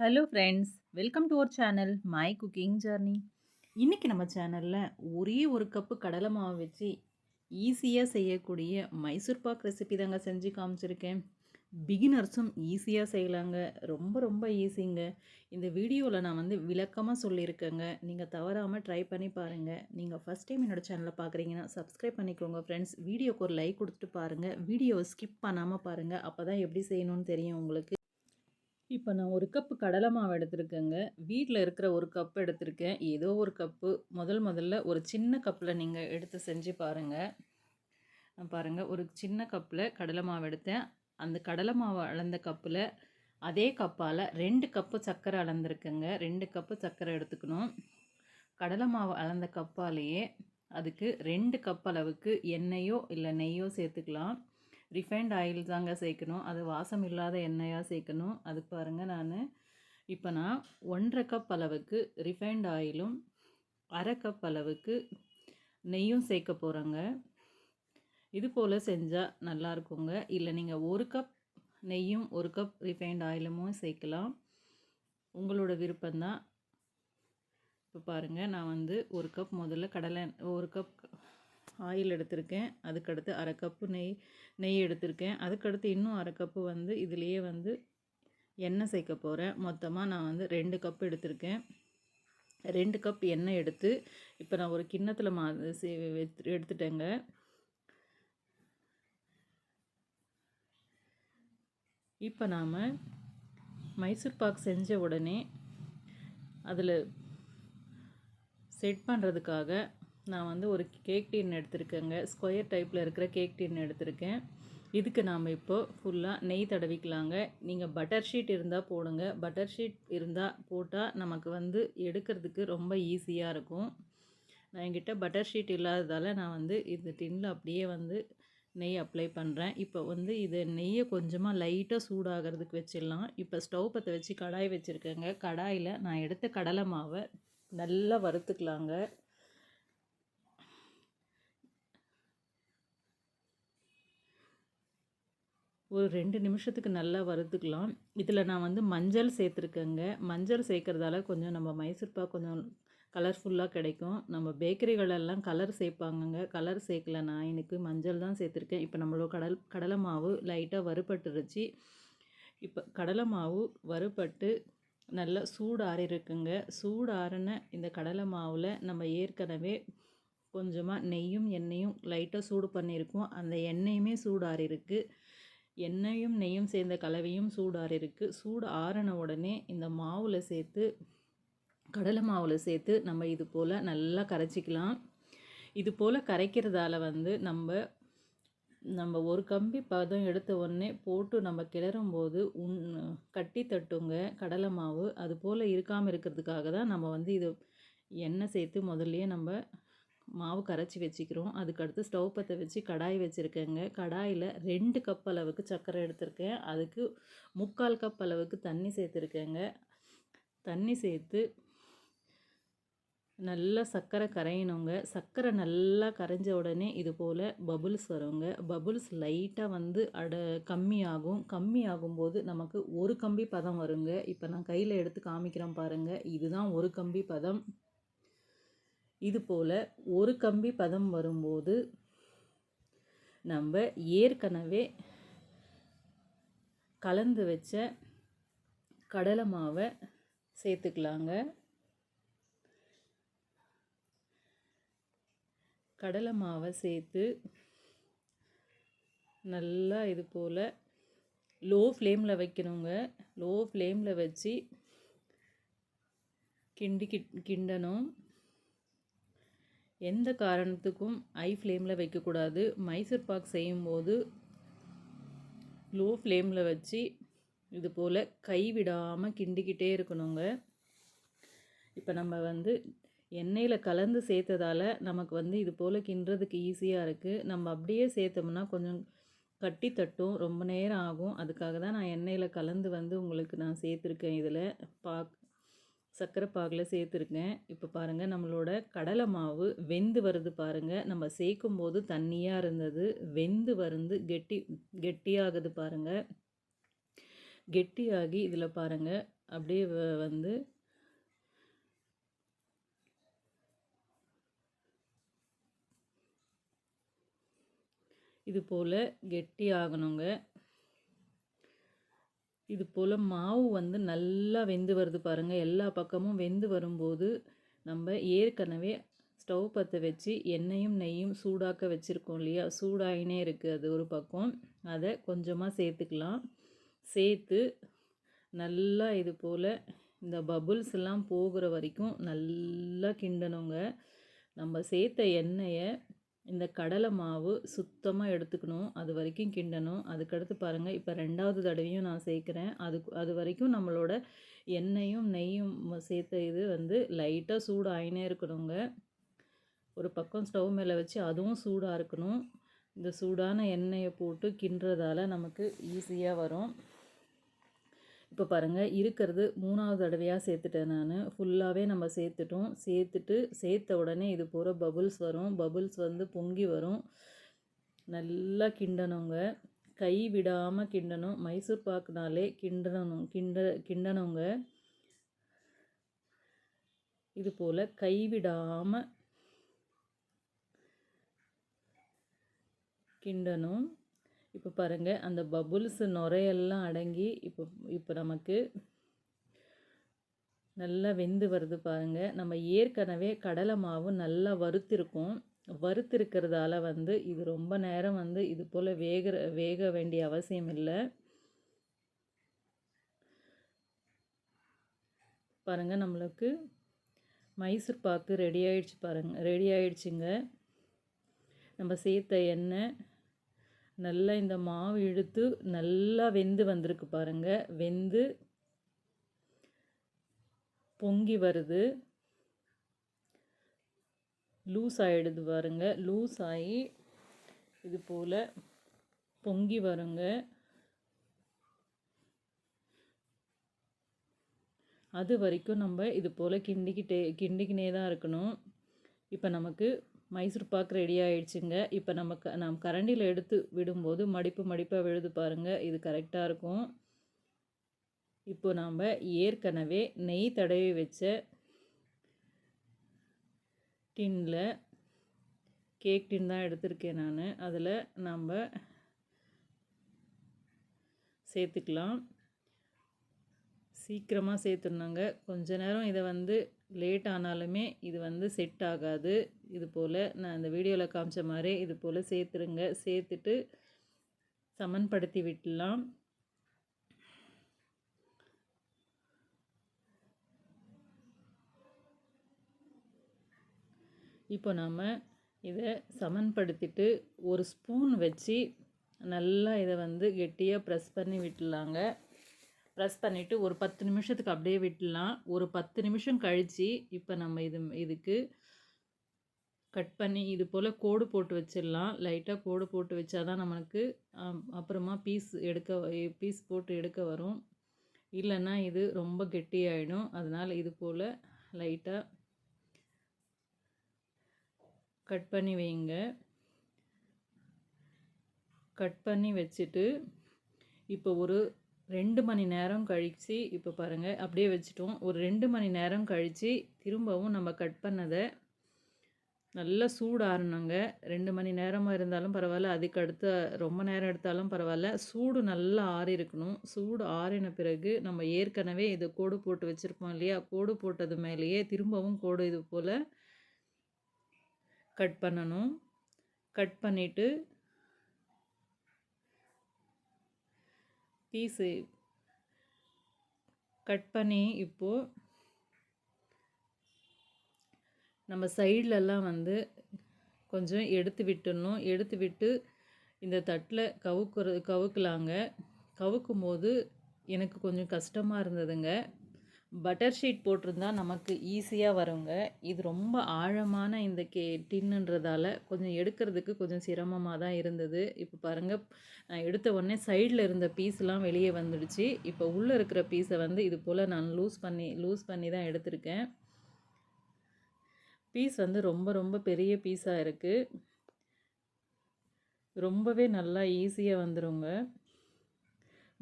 Hello friends welcome to our channel my cooking journey இன்றைக்கி நம்ம சேனலில் ஒரே ஒரு கப்பு கடலை மாவு வச்சு ஈஸியாக செய்யக்கூடிய மைசூர் பாக் ரெசிபி தாங்க செஞ்சு காமிச்சிருக்கேன். பிகினர்ஸும் ஈஸியாக செய்யலாங்க. ரொம்ப ரொம்ப ஈஸிங்க இந்த வீடியோவில் நான் வந்து விளக்கமாக சொல்லியிருக்கேங்க. நீங்கள் தவறாமல் ட்ரை பண்ணி பாருங்கள் நீங்கள் ஃபஸ்ட் டைம் என்னோடய சேனலை பார்க்குறீங்கன்னா சப்ஸ்கிரைப் பண்ணிக்கோங்க ஃப்ரெண்ட்ஸ் வீடியோக்கு ஒரு லைக் கொடுத்துட்டு பாருங்கள் வீடியோவை ஸ்கிப் பண்ணாமல் பாருங்கள் அப்போ தான் எப்படி செய்யணும்னு தெரியும் உங்களுக்கு. இப்போ நான் ஒரு கப்பு கடலை மாவு எடுத்திருக்கேங்க. வீட்டில் இருக்கிற ஒரு கப் எடுத்திருக்கேன். ஏதோ ஒரு கப்பு முதல் முதல்ல ஒரு சின்ன கப்பில் நீங்கள் எடுத்து செஞ்சு பாருங்கள் பாருங்கள் ஒரு சின்ன கப்பில் கடலை மாவு எடுத்தேன். அந்த கடலை மாவு அளந்த கப்பில் அதே கப்பால் ரெண்டு கப்பு சர்க்கரை அளந்துருக்கேங்க. ரெண்டு கப்பு சர்க்கரை எடுத்துக்கணும். கடலை மாவு அளந்த கப்பாலேயே அதுக்கு ரெண்டு கப் அளவுக்கு எண்ணெயோ இல்லை நெய்யோ சேர்த்துக்கலாம். ரிஃபைண்ட் ஆயில் தாங்க சேர்க்கணும். அது வாசம் இல்லாத எண்ணெயாக சேர்க்கணும். அதுக்கு பாருங்கள் நான். இப்போ நான் ஒன்றரை கப் அளவுக்கு ரிஃபைண்ட் ஆயிலும் அரை கப் அளவுக்கு நெய்யும் சேர்க்க போகிறேங்க இது போல் செஞ்சால் நல்லாயிருக்குங்க இல்லை நீங்கள் ஒரு கப் நெய்யும் ஒரு கப் ரிஃபைண்ட் ஆயிலுமும் சேர்க்கலாம். உங்களோட விருப்பம்தான். இப்போ பாருங்கள் நான் வந்து ஒரு கப் முதல்ல கடலை ஒரு கப் ஆயில் எடுத்திருக்கேன். அதுக்கடுத்து அரை கப்பு நெய் நெய் எடுத்திருக்கேன். அதுக்கடுத்து இன்னும் அரை கப்பு வந்து இதுலேயே வந்து எண்ணெய் சேர்க்க போகிறேன் மொத்தமாக நான் வந்து ரெண்டு கப் எடுத்திருக்கேன். ரெண்டு கப் எண்ணெய் எடுத்து இப்போ நான் ஒரு கிண்ணத்தில் மா எடுத்துட்டேங்க. இப்போ நாம் மைசூர் பாக் செஞ்ச உடனே அதில் செட் பண்ணுறதுக்காக நான் வந்து ஒரு கேக் டின் எடுத்திருக்கேங்க. ஸ்கொயர் டைப்பில் இருக்கிற கேக் டின் எடுத்திருக்கேன். இதுக்கு நாம் இப்போது ஃபுல்லாக நெய் தடவிக்கலாங்க. நீங்கள் பட்டர் ஷீட் இருந்தால் போடுங்க. பட்டர் ஷீட் இருந்தால் போட்டால் நமக்கு வந்து எடுக்கிறதுக்கு ரொம்ப ஈஸியாக இருக்கும். நான் என்கிட்ட பட்டர் ஷீட் இல்லாததால் நான் வந்து இந்த டின்னில் அப்படியே வந்து நெய் அப்ளை பண்ணுறேன் இப்போ வந்து இது நெய்யை கொஞ்சமாக லைட்டாக சூடாகிறதுக்கு வச்சிடலாம். இப்போ ஸ்டவ் பற்ற வச்சு கடாய் வச்சுருக்கேங்க. கடாயில் நான் எடுத்த கடலை மாவை நல்லா வறுத்துக்கலாங்க. ஒரு ரெண்டு நிமிஷத்துக்கு நல்லா வறுத்துக்கலாம். இதில் நான் வந்து மஞ்சள் சேர்த்துருக்கேங்க. மஞ்சள் சேர்க்குறதால கொஞ்சம் நம்ம மைசூர்பா கொஞ்சம் கலர்ஃபுல்லாக கிடைக்கும். நம்ம பேக்கரிகளெல்லாம் கலர் சேர்ப்பாங்கங்க. கலர் சேர்க்கல நான் எனக்கு மஞ்சள் தான் சேர்த்துருக்கேன். இப்போ நம்மளோட கடல் கடலை மாவு லைட்டாக வறுபட்டுருச்சு. இப்போ கடலை மாவு வறுபட்டு நல்லா சூடு ஆறிருக்குங்க சூடு ஆறின இந்த கடலை மாவில் நம்ம ஏற்கனவே கொஞ்சமாக நெய்யும் எண்ணெயும் லைட்டாக சூடு பண்ணியிருக்கோம். அந்த எண்ணெயுமே சூடு ஆறிருக்கு எண்ணெயும் நெய்யும் சேர்ந்த கலவையும் சூடாறு இருக்குது சூடு ஆறின உடனே இந்த மாவில் சேர்த்து கடலை மாவில் சேர்த்து நம்ம இது போல் நல்லா கரைச்சிக்கலாம். இது போல் கரைக்கிறதால வந்து நம்ம நம்ம ஒரு கம்பி பதம் எடுத்த உடனே போட்டு நம்ம கிளறும் போது உன் கட்டி தட்டுங்க கடலை மாவு. அது போல் இருக்காமல் இருக்கிறதுக்காக தான் நம்ம வந்து இது எண்ணெய் சேர்த்து முதல்லையே நம்ம மாவு கரைச்சி வச்சுக்கிறோம். அதுக்கடுத்து ஸ்டவ் பற்ற வச்சு கடாய் வச்சுருக்கேங்க. கடாயில் ரெண்டு கப் அளவுக்கு சர்க்கரை எடுத்திருக்கேன். அதுக்கு முக்கால் கப் அளவுக்கு தண்ணி சேர்த்துருக்கேங்க. தண்ணி சேர்த்து நல்லா சர்க்கரை கரையணுங்க. சர்க்கரை நல்லா கரைஞ்ச உடனே இது போல் பபுள்ஸ் வருங்க. பபுள்ஸ் லைட்டாக வந்து அட கம்மியாகும். கம்மி ஆகும்போது நமக்கு ஒரு கம்பி பதம் வருங்க. இப்போ நான் கையில் எடுத்து காமிக்கிறேன் பாருங்கள் இதுதான் ஒரு கம்பி பதம். இது போல் ஒரு கம்பி பதம் வரும்போது நம்ம ஏற்கனவே கலந்து வச்ச கடலை மாவை சேர்த்துக்கலாங்க. கடலை மாவை சேர்த்து நல்லா இது போல் லோ ஃப்ளேமில் வைக்கணுங்க. லோ ஃப்ளேமில் வச்சு கிண்டி கிண்டணும். எந்த காரணத்துக்கும் ஐ ஃப்ளேமில் வைக்கக்கூடாது. மைசூர் பாக் செய்யும்போது லோ ஃப்ளேமில் வச்சு இது போல் கை விடாமல் கிண்டிக்கிட்டே இருக்கணுங்க. இப்போ நம்ம வந்து எண்ணெயில் கலந்து சேர்த்ததால் நமக்கு வந்து இது போல் கிண்டுறதுக்கு ஈஸியாக இருக்குது நம்ம அப்படியே சேர்த்தோம்னா கொஞ்சம் கட்டி தட்டும் ரொம்ப நேரம் ஆகும். அதுக்காக தான் நான் எண்ணெயில் கலந்து வந்து உங்களுக்கு நான் சேர்த்துருக்கேன் இதில் பாக். சர்க்கரை பாகில் சேர்த்துருக்கேன். இப்போ பாருங்கள் நம்மளோட கடலை மாவு வெந்து வருது பாருங்கள் நம்ம சேர்க்கும் போது தண்ணியாக இருந்தது. வெந்து வருந்து கெட்டி கெட்டியாகுது பாருங்கள் கெட்டியாகி இதில் பாருங்கள் அப்படியே வந்து இது போல் கெட்டி ஆகணுங்க இது போல் மாவு வந்து நல்லா வெந்து வருது பாருங்கள் எல்லா பக்கமும் வெந்து வரும்போது நம்ம ஏற்கனவே ஸ்டவ் பற்ற வச்சு எண்ணெயும் நெய்யும் சூடாக்க வச்சுருக்கோம் இல்லையா? சூடாகினே இருக்குது அது ஒரு பக்கம். அதை கொஞ்சமாக சேர்த்துக்கலாம். சேர்த்து நல்லா இது போல் இந்த பபுள்ஸ் எல்லாம் போகிற வரைக்கும் நல்லா கிண்டணுங்க. நம்ம சேர்த்த எண்ணெயை இந்த கடலை மாவு சுத்தமாக எடுத்துக்கணும். அது வரைக்கும் கிண்டணும். அதுக்கடுத்து பாருங்கள் இப்போ ரெண்டாவது தடவையும் நான் சேர்க்குறேன். அது அது வரைக்கும் நம்மளோட எண்ணெயும் நெய்யும் சேர்த்த இது வந்து லைட்டாக சூடு ஆயினே இருக்கணுங்க. ஒரு பக்கம் ஸ்டவ் மேலே வச்சு அதுவும் சூடாக இருக்கணும். இந்த சூடான எண்ணெயை போட்டு கிண்டுறதால நமக்கு ஈஸியாக வரும். இப்போ பாருங்கள் இருக்கிறது மூணாவது தடவையாக சேர்த்துட்டேன் நான். ஃபுல்லாகவே நம்ம சேர்த்துட்டோம். சேர்த்துட்டு சேர்த்த உடனே இது போகிற பபுள்ஸ் வரும். பபுள்ஸ் வந்து பொங்கி வரும். நல்லா கிண்டணுங்க. கை விடாமல் கிண்டணும். மைசூர் பாக்குனாலே கிண்டணும் கிண்ட கிண்டணுங்க. இது போல் கைவிடாமல் கிண்டணும். இப்போ பாருங்கள் அந்த பபுள்ஸ் நுரையெல்லாம் அடங்கி இப்போ இப்போ நமக்கு நல்லா வெந்து வருது பாருங்கள் நம்ம ஏற்கனவே கடலை மாவு நல்லா வறுத்திருக்கோம். வறுத்திருக்கிறதால வந்து இது ரொம்ப நேரம் வந்து இது போல் வேகிற வேக வேண்டிய அவசியம் இல்லை. பாருங்கள் நம்மளுக்கு மைசூர் பாக்கு ரெடி ஆயிடுச்சு பாருங்கள் ரெடி ஆயிடுச்சுங்க. நம்ம சேர்த்த எண்ணெய் நல்லா இந்த மாவு இழுத்து நல்லா வெந்து வந்திருக்கு பாருங்கள் வெந்து பொங்கி வருது. லூஸ் ஆகிடுது பாருங்க. லூஸ் ஆகி இது போல் பொங்கி வருங்க. அது வரைக்கும் நம்ம இது போல் கிண்டிக்கிட்டே கிண்டிக்கினே தான் இருக்கணும். இப்போ நமக்கு மைசூர் பாக் ரெடி ஆகிடுச்சுங்க இப்போ நமக்கு நாம் கரண்டியில் எடுத்து விடும்போது மடிப்பு மடிப்பாக விழுது பாருங்கள் இது கரெக்டாக இருக்கும். இப்போ நாம் ஏற்கனவே நெய் தடவி வச்ச டின்னில் கேக் டின் தான் எடுத்திருக்கேன் நான். அதில் நாம் சேர்த்துக்கலாம். சீக்கிரமாக சேர்த்துருந்தாங்க கொஞ்ச நேரம் இதை வந்து லேட் ஆனாலுமே இது வந்து செட் ஆகாது. இது போல் நான் இந்த வீடியோவில் காமிச்ச மாதிரி இது போல் சேர்த்துருங்க. சேர்த்துட்டு சமன்படுத்தி விட்டுலாம். இப்போ நாம் இதை சமன்படுத்திட்டு ஒரு ஸ்பூன் வச்சு நல்லா இதை வந்து கெட்டியாக ப்ரெஸ் பண்ணி விட்டுலாங்க. ப்ரெஸ் பண்ணிவிட்டு ஒரு பத்து நிமிஷத்துக்கு அப்படியே விட்டுலாம் ஒரு பத்து நிமிஷம் கழித்து இப்போ நம்ம இது இதுக்கு கட் பண்ணி இது போல் கோடு போட்டு வச்சிடலாம். லைட்டாக கோடு போட்டு வச்சா தான் நம்மளுக்கு அப்புறமா பீஸ் எடுக்க பீஸ் போட்டு எடுக்க வரும். இல்லைன்னா இது ரொம்ப கெட்டியாயிடும். அதனால் இது போல் லைட்டாக கட் பண்ணி வைங்க. கட் பண்ணி வச்சுட்டு இப்போ ஒரு ரெண்டு மணி நேரம் கழித்து இப்போ பாருங்கள் அப்படியே வச்சுட்டோம். ஒரு ரெண்டு மணி நேரம் கழித்து திரும்பவும் நம்ம கட் பண்ணதை நல்லா சூடாறணுங்க. ரெண்டு மணி நேரமாக இருந்தாலும் பரவாயில்ல அதுக்கு அடுத்த ரொம்ப நேரம் எடுத்தாலும் பரவாயில்ல. சூடு நல்லா ஆறி இருக்கணும் சூடு ஆறின பிறகு நம்ம ஏற்கனவே இது கோடு போட்டு வச்சுருப்போம் இல்லையா? கோடு போட்டது மேலேயே திரும்பவும் கோடு இது போல் கட் பண்ணணும். கட் பண்ணிவிட்டு பீஸு கட் பண்ணி இப்போது நம்ம சைட்லலாம் வந்து கொஞ்சம் எடுத்து விட்டுடணும். எடுத்து விட்டு இந்த தட்டில் கவுக்குற கவுக்கலாங்க. கவுக்கும் போது எனக்கு கொஞ்சம் கஷ்டமாக இருந்ததுங்க. பட்டர் ஷீட் போட்டிருந்தா நமக்கு ஈஸியாக வருங்க. இது ரொம்ப ஆழமான இந்த கே டின்னுன்றதால கொஞ்சம் எடுக்கிறதுக்கு கொஞ்சம் சிரமமாக தான் இருந்தது. இப்போ பாருங்கள் நான் எடுத்த உடனே சைடில் இருந்த பீஸ்லாம் வெளியே வந்துடுச்சு. இப்போ உள்ளே இருக்கிற பீஸை வந்து இது போல் நான் லூஸ் பண்ணி லூஸ் பண்ணி தான் எடுத்திருக்கேன். பீஸ் வந்து ரொம்ப ரொம்ப பெரிய பீஸாக இருக்குது ரொம்பவே நல்லா ஈஸியாக வந்துடுங்க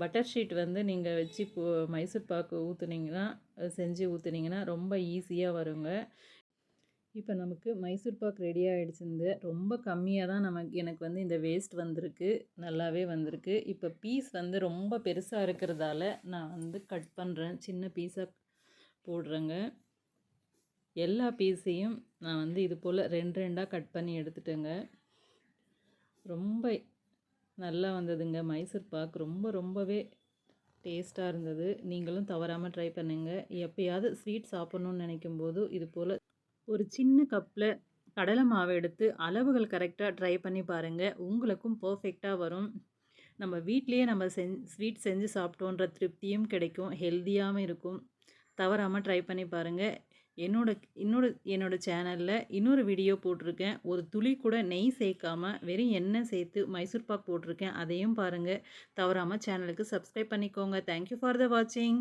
பட்டர் ஷீட் வந்து நீங்கள் வச்சு மைசூர் பாக்கு ஊற்றுனீங்கன்னா செஞ்சு ஊற்றுனீங்கன்னா ரொம்ப ஈஸியாக வருங்க. இப்போ நமக்கு மைசூர் பாக் ரெடி ஆகிடுச்சிருந்து ரொம்ப கம்மியாக தான் நமக்கு எனக்கு வந்து இந்த வேஸ்ட் வந்திருக்கு. நல்லாவே வந்திருக்கு. இப்போ பீஸ் வந்து ரொம்ப பெருசாக இருக்கிறதால நான் வந்து கட் பண்ணுறேன் சின்ன பீஸாக போடுறேங்க. எல்லா பீஸையும் நான் வந்து இது போல் ரெண்டு ரெண்டாக கட் பண்ணி எடுத்துட்டேங்க. ரொம்ப நல்லா வந்ததுங்க. மைசூர் பாக் ரொம்ப ரொம்பவே டேஸ்ட்டாக இருந்தது. நீங்களும் தவறாமல் ட்ரை பண்ணுங்கள் எப்பயாவது ஸ்வீட் சாப்பிட்ணுன்னு நினைக்கும் போது இது போல் ஒரு சின்ன கப்பில் கடலை மாவு எடுத்து அளவுகள் கரெக்டாக ட்ரை பண்ணி பாருங்கள் உங்களுக்கும் பர்ஃபெக்டாக வரும். நம்ம வீட்லேயே நம்ம செஞ் ஸ்வீட் செஞ்சு சாப்பிட்டோன்ற திருப்தியும் கிடைக்கும். ஹெல்த்தியாகவும் இருக்கும். தவறாமல் ட்ரை பண்ணி பாருங்கள் என்னோட இன்னொரு என்னோடய சேனலில் இன்னொரு வீடியோ போட்டிருக்கேன். ஒரு துளி கூட நெய் சேர்க்காம வெறும் எண்ணெய் சேர்த்து மைசூர் பாக் போட்டிருக்கேன். அதையும் பாருங்கள் தவறாமல் சேனலுக்கு சப்ஸ்கிரைப் பண்ணிக்கோங்க. தேங்க்யூ ஃபார் த வாட்சிங்